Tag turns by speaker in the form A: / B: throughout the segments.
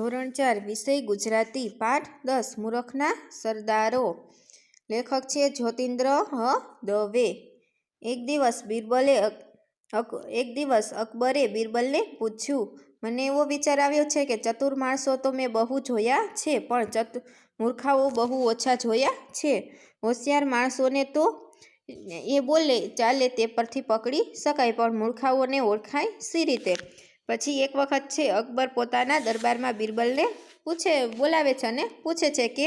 A: ધોરણ ચાર, વિષય ગુજરાતી, પાઠ દસ, મૂરખના સરદારો. લેખક છે જ્યોતિન્દ્ર હ. દવે. એક દિવસ બિરબલે એક દિવસ અકબરે બિરબલને પૂછ્યું, મને એવો વિચાર આવ્યો છે કે ચતુર માણસો તો મેં બહુ જોયા છે, પણ ચતુ, મૂર્ખાઓ બહુ ઓછા જોયા છે. હોશિયાર માણસોને તો એ બોલે, ચાલે તે પરથી પકડી શકાય, પણ મૂર્ખાઓને ઓળખાય સી રીતે? પછી એક વખત છે અકબર પોતાના દરબારમાં બિરબલને પૂછે, બોલાવે છે અને પૂછે છે કે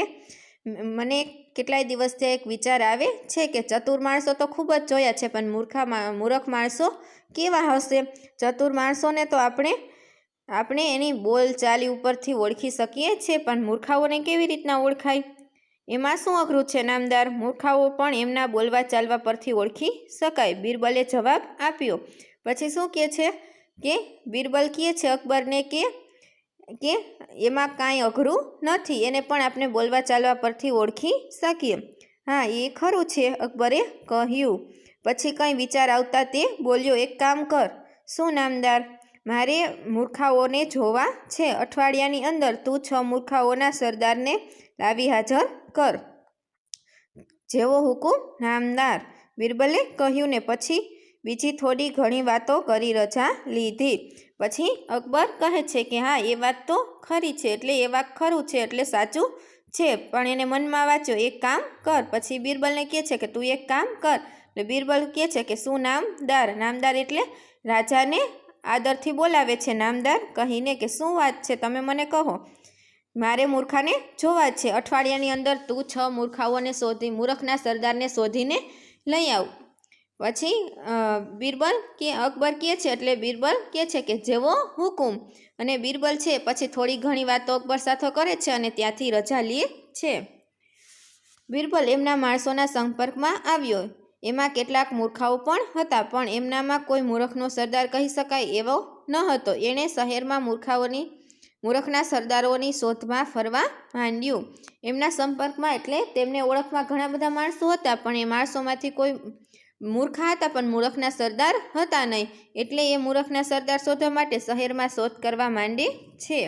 A: મને કેટલાય દિવસથી એક વિચાર આવે છે કે ચતુર માણસો તો ખૂબ જ જોયા છે, પણ મૂર્ખા મૂરખ માણસો કેવા હશે? ચતુર માણસોને તો આપણે આપણે એની બોલચાલી ઉપરથી ઓળખી શકીએ છીએ, પણ મૂર્ખાઓને કેવી રીતના ઓળખાય? એમાં શું અઘરું છે, નામદાર? મૂર્ખાઓ પણ એમના બોલવા ચાલવા પરથી ઓળખી શકાય. બિરબલે જવાબ આપ્યો. પછી શું કહે છે? કે બિરબલ કહે છે અકબરને કે કે એમાં કાંઈ અઘરું નથી. એને પણ આપણે બોલવા ચાલવા પરથી ઓળખી શકીએ. હા, એ ખરું છે અકબરે કહ્યું. પછી કંઈ વિચાર આવતા તે બોલ્યો, એક કામ કર. શું નામદાર? મારે મૂર્ખાઓને જોવા છે. અઠવાડિયાની અંદર તું છ મૂર્ખાઓના સરદારને લાવી હાજર કર. જેવો હુકુમ નામદાર. બિરબલે કહ્યું ને પછી બીજી થોડી ઘણી વાતો કરી રજા લીધી. પછી અકબર કહે છે કે હા, એ વાત તો ખરી છે, એટલે એ વાત ખરું છે, એટલે સાચું છે. પણ એને મનમાં વાંચ્યો, એક કામ કર. પછી બિરબલને કહે છે કે, તું એક કામ કર. એટલે બિરબલ કહે છે કે, શું નામદાર? નામદાર એટલે રાજાને આદરથી બોલાવે છે નામદાર કહીને કે, શું વાત છે? તમે મને કહો. મારે મૂર્ખાને જોવા છે. અઠવાડિયાની અંદર તું છ મૂર્ખાઓને શોધી, મૂર્ખના સરદારને શોધીને લઈ આવ. પછી બિરબલ કે અકબર કહે છે એટલે બિરબલ કહે છે કે જેવો હુકુમ. અને બિરબલ છે, પછી થોડી ઘણી વાતો અકબર સાથે કરે છે અને ત્યાંથી રજા લે છે. બિરબલ એમના માણસોના સંપર્કમાં આવ્યો. એમાં કેટલાક મૂર્ખાઓ પણ હતા, પણ એમનામાં કોઈ મૂર્ખનો સરદાર કહી શકાય એવો ન હતો. એણે શહેરમાં મૂર્ખાઓની, મૂર્ખના સરદારોની શોધમાં ફરવા માંડ્યું. એમના સંપર્કમાં એટલે તેમને ઓળખમાં ઘણા બધા માણસો હતા, પણ એ માણસોમાંથી કોઈ મૂર્ખા હતા, પણ મૂર્ખના સરદાર હતા નહીં. એટલે એ મૂર્ખના સરદાર શોધવા માટે શહેરમાં શોધ કરવા માંડી છે.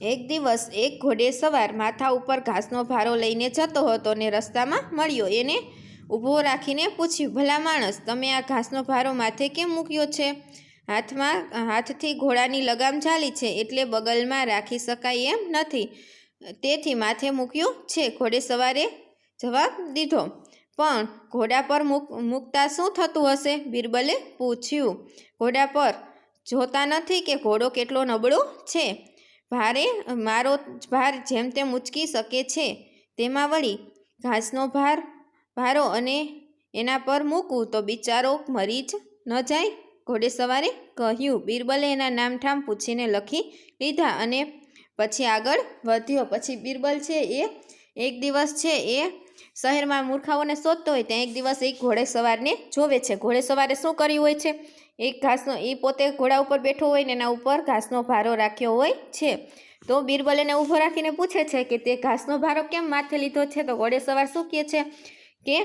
A: એક દિવસ એક ઘોડે સવાર માથા ઉપર ઘાસનો ભારો લઈને જતો હતો ને રસ્તામાં મળ્યો. એને ઊભો રાખીને પૂછ્યું, ભલા માણસ, તમે આ ઘાસનો ભારો માથે કેમ મૂક્યો છે? હાથમાં, હાથથી ઘોડાની લગામ ચાલી છે, એટલે બગલમાં રાખી શકાય એમ નથી. તેથી માથે મૂક્યું છે. ઘોડે સવારે જવાબ દીધો પણ ઘોડા પર મૂક, મૂકતા શું થતું હશે? બિરબલે પૂછ્યું. ઘોડા પર, જોતા નથી કે ઘોડો કેટલો નબળો છે? ભારે, મારો ભાર જેમ તેમ ઉચકી શકે છે. તેમાં વળી ઘાસનો ભાર, ભારો અને એના પર મૂકવું તો બિચારો મરી જ ન જાય? ઘોડે સવારે કહ્યું. બિરબલે એના નામઠામ પૂછીને લખી લીધા અને પછી આગળ વધ્યો. પછી બિરબલ છે એ, એક દિવસ છે એ શહેરમાં મૂર્ખાઓને શોધતો હોય ત્યાં એક દિવસ એક ઘોડે સવારને જોવે છે. ઘોડે સવારે શું કર્યું હોય છે? એક ઘાસનો એ પોતે ઘોડા ઉપર બેઠો હોય ને એના ઉપર ઘાસનો ભારો રાખ્યો હોય છે. તો બિરબલ એને ઊભો રાખીને પૂછે છે કે તે ઘાસનો ભારો કેમ માથે લીધો છે? તો ઘોડે સવાર શું કહે છે? કે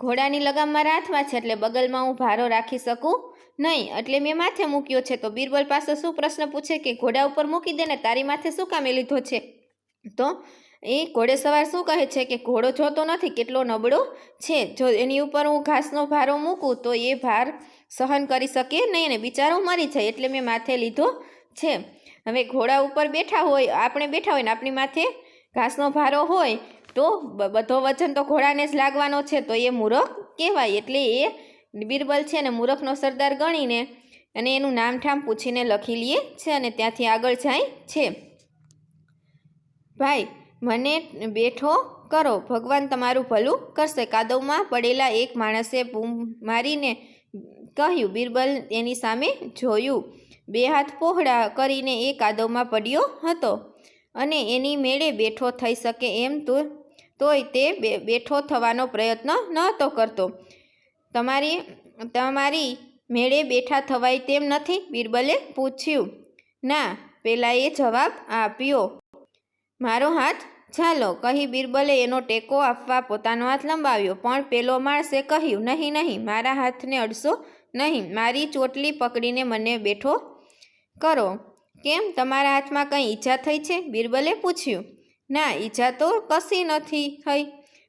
A: ઘોડાની લગામ મારા હાથમાં છે એટલે બગલમાં હું ભારો રાખી શકું નહીં, એટલે મેં માથે મૂક્યો છે. તો બિરબલ પાસે શું પ્રશ્ન પૂછે કે ઘોડા ઉપર મૂકી દે ને તારી માથે શું કામે લીધો છે? તો એ ઘોડે સવાર શું કહે છે કે ઘોડો જોતો નથી, કેટલો નબળો છે? જો એની ઉપર હું ઘાસનો ભારો મૂકું, તો એ ભાર સહન કરી શકે નહીં ને બિચારો મરી જાય એટલે મેં માથે લીધો છે. હવે ઘોડા ઉપર બેઠા હોય, આપણે બેઠા હોય ને આપણી માથે ઘાસનો ભારો હોય, તો બધો વજન તો ઘોડાને જ લાગવાનો છે, તો એ મૂરખ કહેવાય. એટલે એ બિરબલ છે ને મૂરખનો સરદાર ગણીને અને એનું નામઠામ પૂછીને લખી લઈએ છે અને ત્યાંથી આગળ જાય છે. ભાઈ મને બેઠો કરો. ભગવાન તમારું ભલું કરશે. કાદવમાં પડેલા એક માણસે બૂમ મારીને કહ્યું, બિરબલ એની સામે જોયું. બે હાથ પહોળા કરીને એ કાદવમાં પડ્યો હતો અને એની મેળે બેઠો થઈ શકે એમ તો, તોય તે બેઠો થવાનો પ્રયત્ન નહોતો કરતો. તમારી તમારી મેળે બેઠા થવાય તેમ નથી? બિરબલે પૂછ્યું. ના. પેલાએ જવાબ આપ્યો. મારો હાથ ચાલો કહી બિરબલે એનો ટેકો આપવા પોતાનો હાથ લંબાવ્યો. પણ પેલો માણસે કહ્યું, નહીં નહીં, મારા હાથને અડશો નહીં. મારી ચોટલી પકડીને મને બેઠો કરો. કેમ? તમારા હાથમાં કંઈ ઈજા થઈ છે? બિરબલે પૂછ્યું. ના, ઈજા તો કશી નથી થઈ,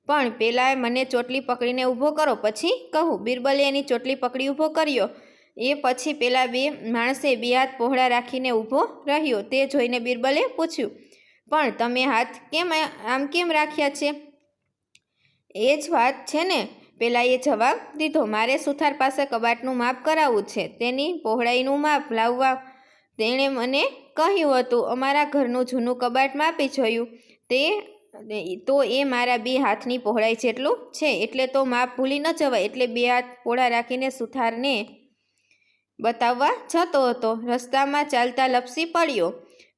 A: પણ પેલાએ મને ચોટલી પકડીને ઊભો કરો. પછી કહું. બિરબલે એની ચોટલી પકડી ઊભો કર્યો. એ પછી પેલા બે માણસે બે હાથ પહોળા રાખીને ઊભો રહ્યો. તે જોઈને બિરબલે પૂછ્યું પણ તમે હાથ કેમ આમ કેમ રાખ્યા છે? એ જ વાત છે ને. પેલાએ જવાબ દીધો, મારે સુથાર પાસે કબાટનું માપ કરાવવું છે. તેની પહોળાઈનું માપ લાવવા. તેણે મને કહ્યું હતું, અમારા ઘરનું જૂનું કબાટ માપી જોયું. તે તો એ મારા બે હાથની પહોળાઈ જેટલું છે, એટલે તો માપ ભૂલી ન જવાય. એટલે બે હાથ પહોળા રાખીને સુથારને બતાવવા જતો હતો. રસ્તામાં ચાલતા લપસી પડ્યો.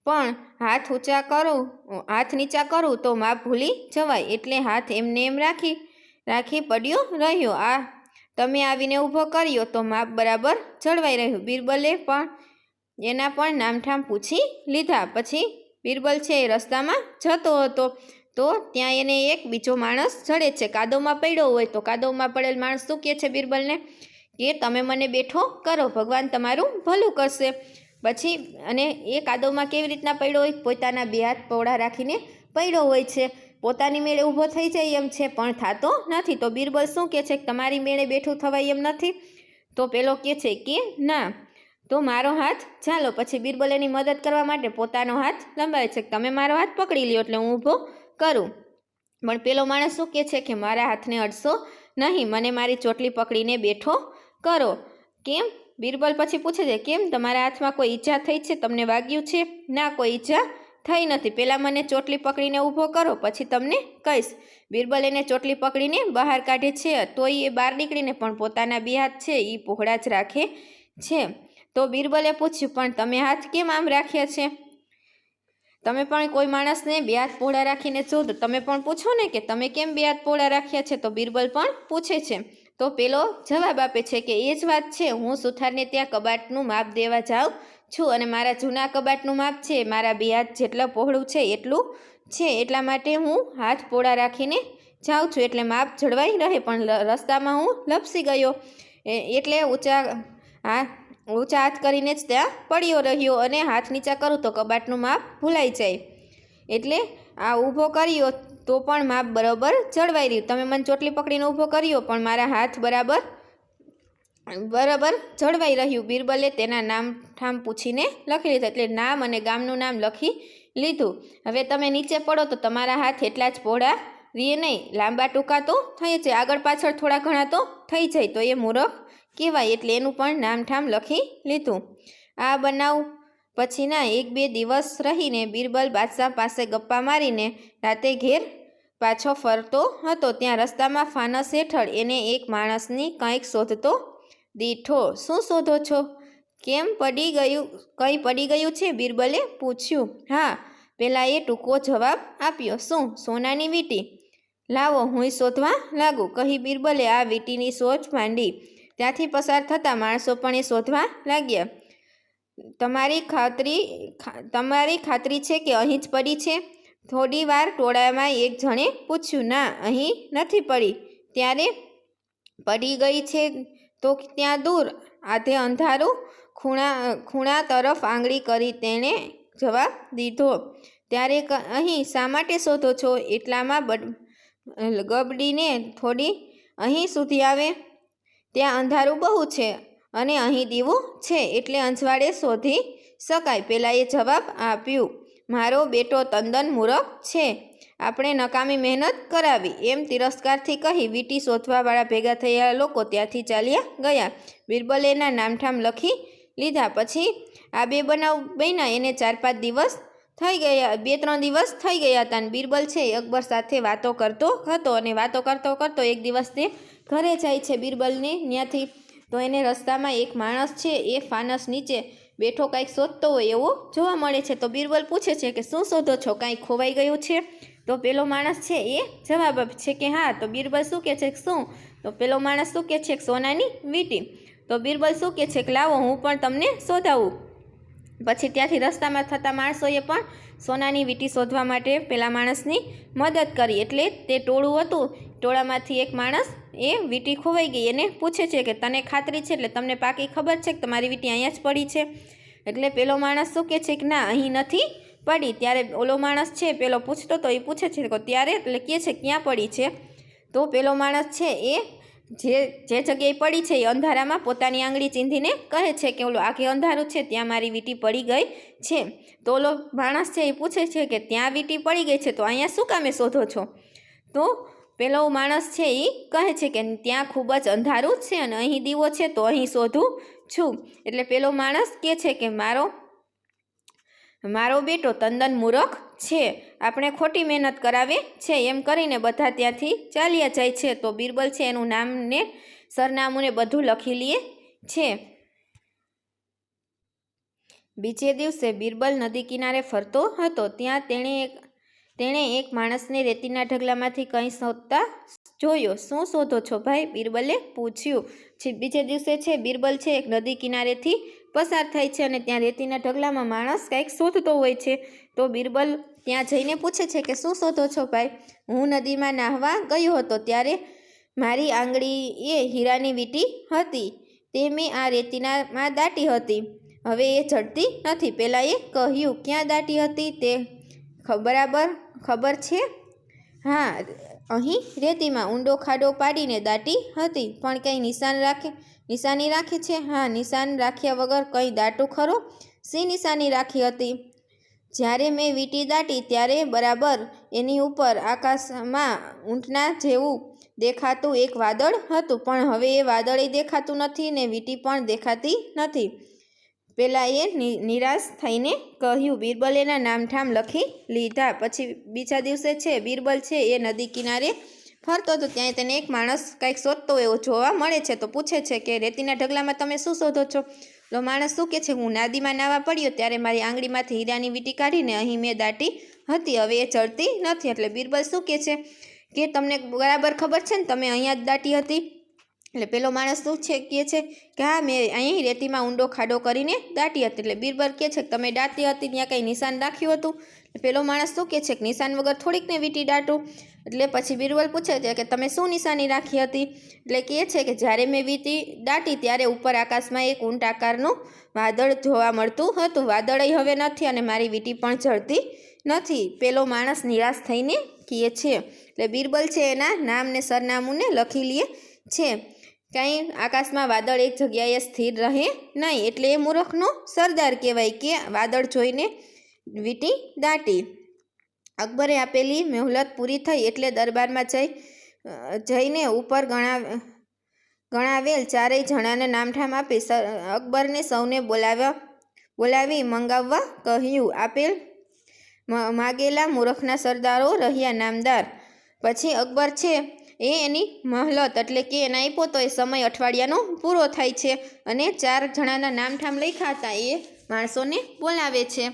A: પણ હાથ ઊંચા કરું હાથ નીચા કરું તો માપ ભૂલી જવાય. એટલે હાથ એમને એમ રાખી રાખી પડ્યો રહ્યો. આ તમે આવીને ઊભો કર્યો તો માપ બરાબર જળવાઈ રહ્યું. બિરબલે પણ એના પણ નામઠામ પૂછી લીધા. પછી બિરબલ છે એ રસ્તામાં જતો હતો તો ત્યાં એને એક બીજો માણસ જડે છે. કાદવમાં પડ્યો હોય તો કાદવમાં પડેલ માણસ શું કહે છે બિરબલને? કે તમે મને બેઠો કરો. ભગવાન તમારું ભલું કરશે. પછી અને એ કાદવમાં કેવી રીતના પડ્યો હોય? પોતાના બે હાથ પહોળા રાખીને પડ્યો હોય છે. પોતાની મેળે ઊભો થઈ જાય એમ છે, પણ થતો નથી. તો બિરબલ શું કહે છે? તમારી મેળે બેઠું થવાય એમ નથી? તો પેલો કહે છે કે, ના, તો મારો હાથ ચાલો. પછી બિરબલ એની મદદ કરવા માટે પોતાનો હાથ લંબાવે છે. તમે મારો હાથ પકડી લ્યો એટલે હું ઊભો કરું. પણ પેલો માણસ શું કહે છે કે, મારા હાથને અડશો નહીં. મને મારી ચોટલી પકડીને બેઠો કરો. કેમ? બિરબલ પછી પૂછે છે, કેમ તમારા હાથમાં કોઈ ઈજા થઈ છે? તમને વાગ્યું છે? ના, કોઈ ઈજા થઈ નથી. પહેલાં મને ચોટલી પકડીને ઊભો કરો, પછી તમને કહીશ. બિરબલ એને ચોટલી પકડીને બહાર કાઢે છે, તોય એ બહાર નીકળીને પણ પોતાના બે હાથ છે એ પહોળા જ રાખે છે. તો બિરબલે પૂછ્યું, પણ તમે હાથ કેમ આમ રાખ્યા છે? તમે પણ કોઈ માણસને બે હાથ પહોળા રાખીને જો તમે પણ પૂછો ને કે તમે કેમ બે હાથ પહોળા રાખ્યા છે? તો બિરબલ પણ પૂછે છે તો પેલો જવાબ આપે છે કે એ જ વાત છે, હું સુથારને ત્યાં કબાટનું માપ દેવા જાઉં છું અને મારા જૂના કબાટનું માપ છે, મારા બે હાથ જેટલા પહોળું છે એટલું છે, એટલા માટે હું હાથ પહોળા રાખીને જાઉં છું. એટલે માપ જળવાઈ રહે, પણ રસ્તામાં હું લપસી ગયો. એટલે ઊંચા હા, ઊંચા હાથ કરીને જ ત્યાં પડ્યો રહ્યો અને હાથ નીચા કરું તો કબાટનું માપ ભૂલાઈ જાય. એટલે આ ઊભો કર્યો તો પણ માપ બરાબર જળવાઈ રહ્યું. તમે મને ચોટલી પકડીને ઊભો કર્યો, પણ મારા હાથ બરાબર બરાબર જળવાઈ રહ્યું. બિરબલે તેના નામ ઠામ પૂછીને લખી લીધું, એટલે નામ અને ગામનું નામ લખી લીધું. હવે તમે નીચે પડો તો તમારા હાથ એટલા જ પહોળા રીએ નહીં. લાંબા ટૂંકા તો થઈ જાય, આગળ પાછળ થોડા ઘણા તો થઈ જાય. તો એ મૂરખ કહેવાય, એટલે એનું પણ નામઠામ લખી લીધું. આ બનાવ પછીના એક બે દિવસ રહીને બિરબલ બાદશાહ પાસે ગપ્પા મારીને રાતે ઘેર પાછો ફરતો હતો ત્યાં રસ્તામાં ફાનસ હેઠળ એને એક માણસની કંઈક શોધતો દીઠો, શું શોધો છો? કેમ પડી ગયું, કંઈ પડી ગયું છે? બિરબલે પૂછ્યું. હા. પેલા એ ટૂંકો જવાબ આપ્યો. શું, સોનાની વીંટી? લાવો, હુંય શોધવા લાગુ, કહી બિરબલે આ વીંટીની શોધ માંડી. ત્યાંથી પસાર થતા માણસો પણ એ શોધવા લાગ્યા. તમારી ખાતરી તમારી ખાતરી છે કે અહીં જ પડી છે? થોડી વાર ટોળામાં એક જણે પૂછ્યું, ના, અહીં નથી પડી. ત્યારે પડી ગઈ છે તો ત્યાં દૂર? આધે અંધારું ખૂણા ખૂણા તરફ આંગળી કરી તેણે જવાબ દીધો, ત્યારે અહીં શા માટે શોધો છો? એટલામાં બડ, ગબડીને થોડી અહીં સુધી આવે. ત્યાં અંધારું બહુ છે અને અહીં દીવું છે, એટલે અંજવાળે શોધી શકાય. પેલાએ જવાબ આપ્યું મારો બેટો તદ્દન મૂરખ છે. આપણે નકામી મહેનત કરાવી. એમ તિરસ્કારથી કહી વીટી શોધવાવાળા ભેગા થયેલા લોકો ત્યાંથી ચાલ્યા ગયા. બિરબલે એના નામઠામ લખી લીધા. પછી આ બે બનાવ બન્યા. એને ચાર પાંચ દિવસ થઈ ગયા. બે ત્રણ દિવસ થઈ ગયા હતા અને બિરબલ છે અકબર સાથે વાતો કરતો હતો અને વાતો કરતો કરતો એક દિવસ તે ઘરે જાય છે બિરબલને. ત્યાંથી તો એને રસ્તામાં એક માણસ છે એ ફાનસ નીચે બેઠો કાંઈક શોધતો હોય એવો જોવા મળે છે. તો બિરબલ પૂછે છે કે શું શોધો છો? કાંઈ ખોવાઈ ગયું છે? તો પેલો માણસ છે એ જવાબ છે કે હા. તો બિરબલ શું કહે છે? શું? તો પેલો માણસ શું કહે છે? સોનાની વીંટી. તો બિરબલ શું કહે છે? કે લાવો, હું પણ તમને શોધાવું. પછી ત્યાંથી રસ્તામાં થતા માણસોએ પણ સોનાની વીંટી શોધવા માટે પેલા માણસની મદદ કરી. એટલે તે ટોળું હતું. ટોળામાંથી એક માણસ એ વીંટી ખોવાઈ ગઈ. એને પૂછે છે કે તને ખાતરી છે? એટલે તમને પાકી ખબર છે કે તમારી વીંટી અહીંયા જ પડી છે. એટલે પેલો માણસ શું કહે છે કે ના, અહીં નથી પડી. ત્યારે ઓલો માણસ છે, પેલો પૂછતો તો એ પૂછે છે કે ત્યારે? એટલે કહે છે, ક્યાં પડી છે? તો પેલો માણસ છે એ જે જે જગ્યાએ પડી છે એ અંધારામાં પોતાની આંગળી ચીંધીને કહે છે કે ઓલું આખે અંધારું છે? ત્યાં મારી વીંટી પડી ગઈ છે. તો ઓલો માણસ છે એ પૂછે છે કે ત્યાં વીંટી પડી ગઈ છે? તો અહીંયા શું કામે શોધો છો? તો પેલો માણસ છે એ કહે છે કે ત્યાં ખૂબ જ અંધારું છે અને અહીં દીવો છે તો અહીં શોધું છું. એટલે પેલો માણસ કહે છે કે મારો મારો બેટો તંદન મૂરખ છે. આપણે ખોટી મહેનત કરાવે છે. એમ કરીને બધા ત્યાંથી ચાલ્યા જાય છે. તો બિરબલ છે એનું નામ ને સરનામું ને બધું લખી લે છે. બીજે દિવસે બિરબલ નદી કિનારે ફરતો હતો. ત્યાં તેણે એક તેણે એક માણસને રેતીના ઢગલામાંથી કંઈ શોધતા જોયો. શું શોધો છો ભાઈ? બિરબલે પૂછ્યું. બીજે દિવસે છે, બિરબલ છે, એક નદી કિનારેથી પસાર થાય છે અને ત્યાં રેતીના ઢગલામાં માણસ કંઈક શોધતો હોય છે. તો બિરબલ ત્યાં જઈને પૂછે છે કે, શું શોધો છો ભાઈ? હું નદીમાં નાહવા ગયો હતો ત્યારે મારી આંગળી એ હીરાની વીંટી હતી. તે મેં આ રેતીનામાં દાટી હતી. હવે એ ચડતી નથી. પહેલાં એ કહ્યું, ક્યાં દાટી હતી? તે બરાબર? ખબર છે? હા, અહીં રેતીમાં ઊંડો ખાડો પાડીને દાટી હતી, પણ કંઈ નિશાન રાખે, નિશાની રાખી છે? હા, નિશાન રાખ્યા વગર કંઈ દાટું ખરો? સી નિશાની રાખી હતી? જ્યારે મેં વીંટી દાટી, ત્યારે બરાબર એની ઉપર આકાશમાં ઊંટના જેવું દેખાતું એક વાદળ હતું, પણ હવે એ વાદળે દેખાતું નથી ને વીંટી પણ દેખાતી નથી. પેલા એ નિરાશ થઈને કહ્યું બિરબલ એના નામઠામ લખી લીધા. પછી બીજા દિવસે છે, બિરબલ છે એ નદી કિનારે ફરતો હતો ત્યાં તેને એક માણસ કાંઈક શોધતો એવો જોવા મળે છે. તો પૂછે છે કે, રેતીના ઢગલામાં તમે શું શોધો છો? તો માણસ શું કહે છે, હું નાદીમાં નાવા પડ્યો ત્યારે મારી આંગળીમાંથી હીરાની વીંટી કાઢીને અહીં મેં દાટી હતી. હવે એ ચડતી નથી. એટલે બિરબલ શું કહે છે, કે તમને બરાબર ખબર છે ને, તમે અહીંયા જ દાટી હતી? એટલે પેલો માણસ શું છે કહે છે કે હા, મેં અહીં રેતીમાં ઊંડો ખાડો કરીને દાટી હતી. એટલે બીરબલ કહે છે કે તમે દાટી હતી, ત્યાં કંઈ નિશાન રાખ્યું હતું? પેલો માણસ શું કહે છે કે નિશાન વગર થોડીક ને વીંટી દાટું. એટલે પછી બીરબલ પૂછે છે કે તમે શું નિશાની રાખી હતી? એટલે કહે છે કે જ્યારે મેં વીંટી દાટી, ત્યારે ઉપર આકાશમાં એક ઊંટ આકારનું વાદળ જોવા મળતું હતું. વાદળય હવે નથી અને મારી વીંટી પણ ચડતી નથી. પેલો માણસ નિરાશ થઈને કહે છે. એટલે બીરબલ છે એના નામ ને સરનામું ને લખી લે છે. કાંઈ આકાશમાં વાદળ એક જગ્યાએ સ્થિર રહે નહીં, એટલે એ મૂર્ખનો સરદાર કહેવાય કે વાદળ જોઈને વીંટી દાટી. અકબરે આપેલી મહેલત પૂરી થઈ એટલે દરબારમાં જઈ જઈને ઉપર ગણા ગણાવેલ ચારેય જણાને નામઠામ આપી અકબરને સૌને બોલાવ્યા, બોલાવી મંગાવવા કહ્યું. આપેલ માગેલા મૂર્ખના સરદારો રહ્યા નામદાર. પછી અકબર છે એ એની મહલત એટલે કે એને આપ્યો તો એ સમય અઠવાડિયાનો પૂરો થાય છે અને ચાર જણાના નામઠામ લખ્યા હતા એ માણસોને બોલાવે છે.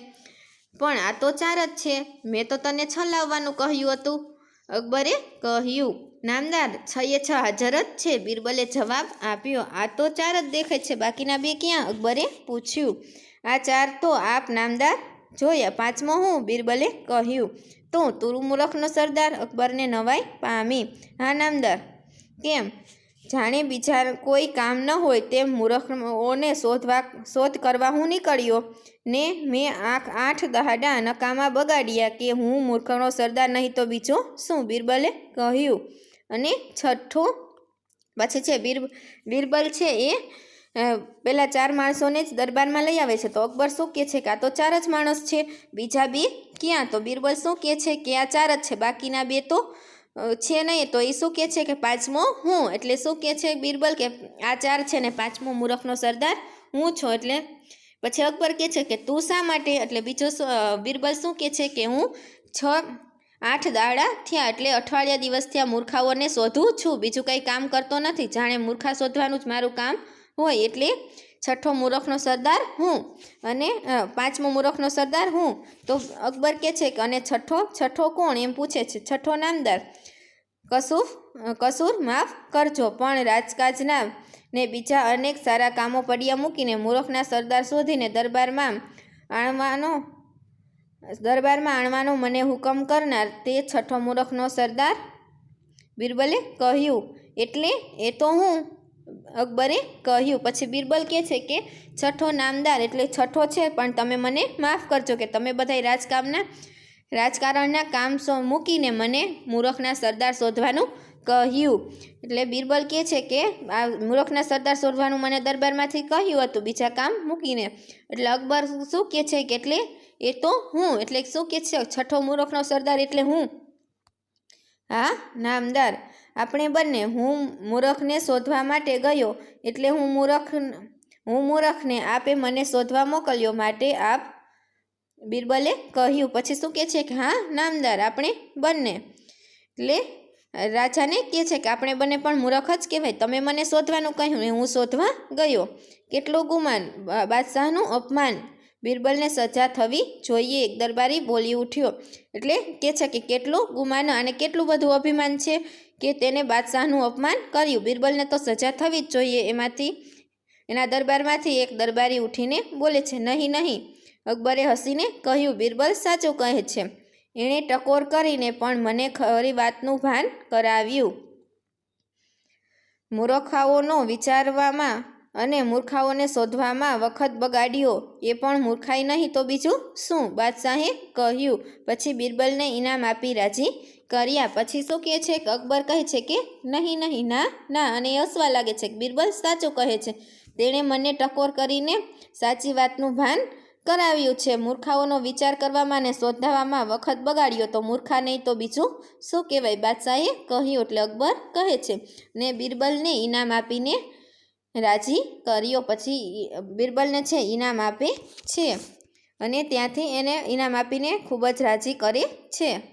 A: પણ આ તો ચાર જ છે. મેં તો તને છ લાવવાનું કહ્યું હતું. અકબરે કહ્યું, નામદાર છ એ છ હાજર જ છે. બિરબલે જવાબ આપ્યો, આ તો ચાર જ દેખાય છે. બાકીના બે ક્યાં? અકબરે પૂછ્યું, આ ચાર તો આપ નામદાર જોયા. પાંચમો હું? બિરબલે કહ્યું તો તુરુ મૂરખનો સરદાર, અકબરને નવાઈ પામી. હા, નામદાર. કેમ? જાણે બીજા કોઈ કામ ન હોય તેમ મૂરખોને શોધવા, શોધ કરવા હું નીકળ્યો. ને મેં આંખ આઠ દહાડા નકામા બગાડ્યા કે હું મૂર્ખનો સરદાર નહીં તો બીજો શું? બિરબલે કહ્યું. અને છઠ્ઠું પછી છે, બીર, બિરબલ છે એ પેલા ચાર માણસોને જ દરબારમાં લઈ આવે છે. તો અકબર શું કહે છે કે આ તો ચાર જ માણસ છે. બીજા બે ક્યાં? તો બિરબલ શું કહે છે કે આ ચાર જ છે. બાકીના બે તો છે નહીં. તો એ શું કહે છે કે પાંચમો હું? એટલે શું કહે છે બિરબલ કે આ ચાર છે ને પાંચમો મૂરખનો સરદાર, હું છું. એટલે પછી અકબર કહે છે કે તું શા માટે? એટલે બીજો બિરબલ શું કહે છે કે હું છ, આઠ દાડા થયા. એટલે અઠવાડિયા દિવસ થયા મૂર્ખાઓને શોધું છું. બીજું કંઈ કામ કરતો નથી. જાણે મૂર્ખા શોધવાનું જ મારું કામ હોય એટલે છઠ્ઠો મૂરખનો સરદાર હું અને પાંચમો મૂરખનો સરદાર હું. તો અકબર કહે છે કે, અને છઠ્ઠો છઠ્ઠો કોણ? એમ પૂછે છે. છઠ્ઠો નામદાર. કસૂર કસૂર, માફ કરજો. પણ રાજકાજના ને બીજા અનેક સારા કામો પડ્યા મૂકીને મૂરખના સરદાર શોધીને દરબારમાં આણવાનો દરબારમાં આણવાનો મને હુકમ કરનાર તે છઠ્ઠો મૂરખનો સરદાર? બિરબલે કહ્યું. એટલે એ તો હું અકબરે કહ્યું, પછી બિરબલ કહે છે કે, છઠ્ઠો નામદાર એટલે છઠ્ઠો છે, પણ તમે મને માફ કરજો કે તમે બધાય રાજકામના, રાજકારણના કામ સો મૂકીને મને મૂરખના સરદાર શોધવાનું કહ્યું. એટલે બિરબલ કહે છે કે, આ મૂરખના સરદાર શોધવાનું મને દરબારમાંથી કહ્યું હતું, બીજા કામ મૂકીને. એટલે અકબર શું કહે છે કે, એટલે એ તો હું, એટલે શું કહે છે? છઠ્ઠો મૂરખનો સરદાર એટલે હું. હા, નામદાર. આપણે બંને, હું મૂરખને શોધવા માટે ગયો એટલે હું મૂરખ, હું મૂરખને આપે મને શોધવા મોકલ્યો. માટે આપ બિરબલે કહ્યું. પછી શું કહે છે કે, હા, નામદાર, આપણે બંને. એટલે રાજાને કહે છે કે, આપણે બંને પણ મૂરખ જ કહેવાય. તમે મને શોધવાનું કહ્યું ને હું શોધવા ગયો. કેટલું ગુમાન બાદશાહનું અપમાન. બિરબલને સજા થવી જોઈએ. એક દરબારી બોલી ઉઠ્યો. એટલે કહે છે કે, કેટલું ગુમાન અને કેટલું બધું અભિમાન છે? કે તેને બાદશાહનું અપમાન કર્યું. બિરબલને તો સજા થવી જ જોઈએ એમાંથી. એના દરબારમાંથી એક દરબારી ઉઠીને બોલે છે, નહીં નહીં. અકબરે હસીને કહ્યું, બિરબલ સાચું કહે છે. એણે ટકોર કરીને પણ મને ખરી વાતનું ભાન કરાવ્યું. મૂરખાઓનો વિચારવામાં અને મૂર્ખાઓને શોધવામાં વખત બગાડ્યો, એ પણ મૂર્ખાઈ નહીં તો બીજું શું? બાદશાહે કહ્યું, પછી બિરબલને ઇનામ આપી રાજી કર્યા. પછી શું કહે છે? કે અકબર કહે છે કે, નહીં નહીં, ના ના. અને હસવા લાગે છે કે બિરબલ સાચું કહે છે. તેણે મને ટકોર કરીને સાચી વાતનું ભાન કરાવ્યું છે. મૂર્ખાઓનો વિચાર કરવામાં અને શોધાવામાં વખત બગાડ્યો તો મૂર્ખા નહીં તો બીજું શું કહેવાય? બાદશાહે કહ્યું એટલે અકબર કહે છે, ને બિરબલને ઇનામ આપીને રાજી કર્યો પછી બિરબલને છે ઇનામ આપે છે. અને ત્યાંથી એને ઇનામ આપીને ખૂબ જ રાજી કરે છે.